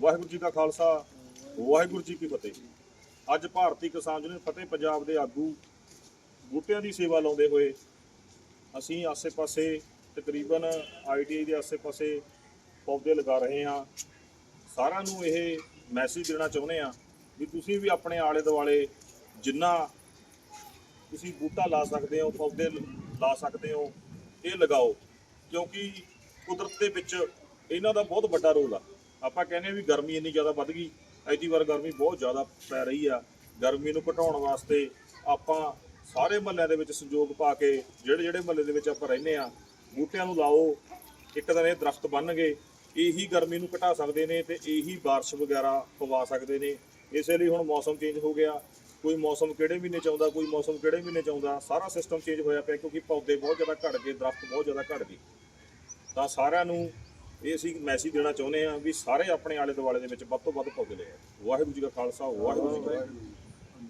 ਵਾਹਿਗੁਰੂ ਜੀ ਕਾ ਖਾਲਸਾ, ਵਾਹਿਗੁਰੂ ਜੀ ਕੀ ਫਤਿਹ। ਅੱਜ ਭਾਰਤੀ ਕਿਸਾਨ ਯੂਨੀਅਨ ਫਤਿਹ ਪੰਜਾਬ ਦੇ ਆਗੂ ਬੂਟਿਆਂ ਦੀ ਸੇਵਾ ਲਾਉਂਦੇ ਹੋਏ ਅਸੀਂ ਆਸੇ-ਪਾਸੇ ਤਕਰੀਬਨ ਆਈਟੀਆਈ ਦੇ ਆਸੇ-ਪਾਸੇ ਪੌਦੇ ਲਗਾ ਰਹੇ ਹਾਂ। ਸਾਰਿਆਂ ਨੂੰ ਇਹ ਮੈਸੇਜ ਦੇਣਾ ਚਾਹੁੰਦੇ ਆ ਵੀ ਤੁਸੀਂ ਵੀ ਆਪਣੇ ਆਲੇ ਦੁਆਲੇ ਜਿੰਨਾ ਤੁਸੀਂ ਬੂਟਾ ਲਾ ਸਕਦੇ ਹੋ, ਪੌਦੇ ਲਾ ਸਕਦੇ ਹੋ, ਇਹ ਲਗਾਓ। ਕਿਉਂਕਿ ਕੁਦਰਤ ਦੇ ਵਿੱਚ ਇਹਨਾਂ ਦਾ ਬਹੁਤ ਵੱਡਾ ਰੋਲ ਆ। ਆਪਾਂ ਕਹਿੰਦੇ ਆ ਵੀ ਗਰਮੀ ਇੰਨੀ ਜ਼ਿਆਦਾ ਵੱਧ ਗਈ ਐਤੀ ਵਾਰ ਗਰਮੀ ਬਹੁਤ ਜ਼ਿਆਦਾ ਪੈ ਰਹੀ ਆ। ਗਰਮੀ ਨੂੰ ਘਟਾਉਣ ਵਾਸਤੇ ਆਪਾਂ ਸਾਰੇ ਮਹੱਲਿਆਂ ਦੇ ਵਿੱਚ ਸੰਯੋਗ ਪਾ ਕੇ ਜਿਹੜੇ ਜਿਹੜੇ ਮਹੱਲੇ ਦੇ ਵਿੱਚ ਆਪਾਂ ਰਹਿੰਦੇ ਆ, ਬੂਟਿਆਂ ਨੂੰ ਲਾਓ, ਇੱਕ ਦਿਨ ਇਹ ਦਰਖਤ ਬਣਨਗੇ, ਇਹੀ ਗਰਮੀ ਨੂੰ ਘਟਾ ਸਕਦੇ ਨੇ ਤੇ ਇਹੀ ਬਾਰਿਸ਼ ਵਗੈਰਾ ਪਵਾ ਸਕਦੇ ਨੇ। ਇਸੇ ਲਈ ਹੁਣ ਮੌਸਮ ਚੇਂਜ ਹੋ ਗਿਆ। ਕੋਈ ਮੌਸਮ ਕਿਹੜੇ ਮਹੀਨੇ ਚ ਆਉਂਦਾ, ਕੋਈ ਮੌਸਮ ਕਿਹੜੇ ਮਹੀਨੇ ਚ ਆਉਂਦਾ, ਸਾਰਾ ਸਿਸਟਮ ਚੇਂਜ ਹੋਇਆ ਪਿਆ ਕਿਉਂਕਿ ਪੌਦੇ ਬਹੁਤ ਜ਼ਿਆਦਾ ਘਟ ਗਏ, ਦਰਖਤ ਬਹੁਤ ਜ਼ਿਆਦਾ ਘਟ ਗਏ। ਤਾਂ ਸਾਰਿਆਂ ਨੂੰ ਇਹ ਅਸੀਂ ਮੈਸੇਜ ਦੇਣਾ ਚਾਹੁੰਦੇ ਹਾਂ ਵੀ ਸਾਰੇ ਆਪਣੇ ਆਲੇ ਦੁਆਲੇ ਦੇ ਵਿੱਚ ਵੱਧ ਤੋਂ ਵੱਧ ਪੌਦੇ ਲਾਓ ਵਾਹਿਗੁਰੂ ਜੀ ਕਾ ਖਾਲਸਾ, ਵਾਹਿਗੁਰੂ ਜੀ ਕੀ ਫਤਿਹ।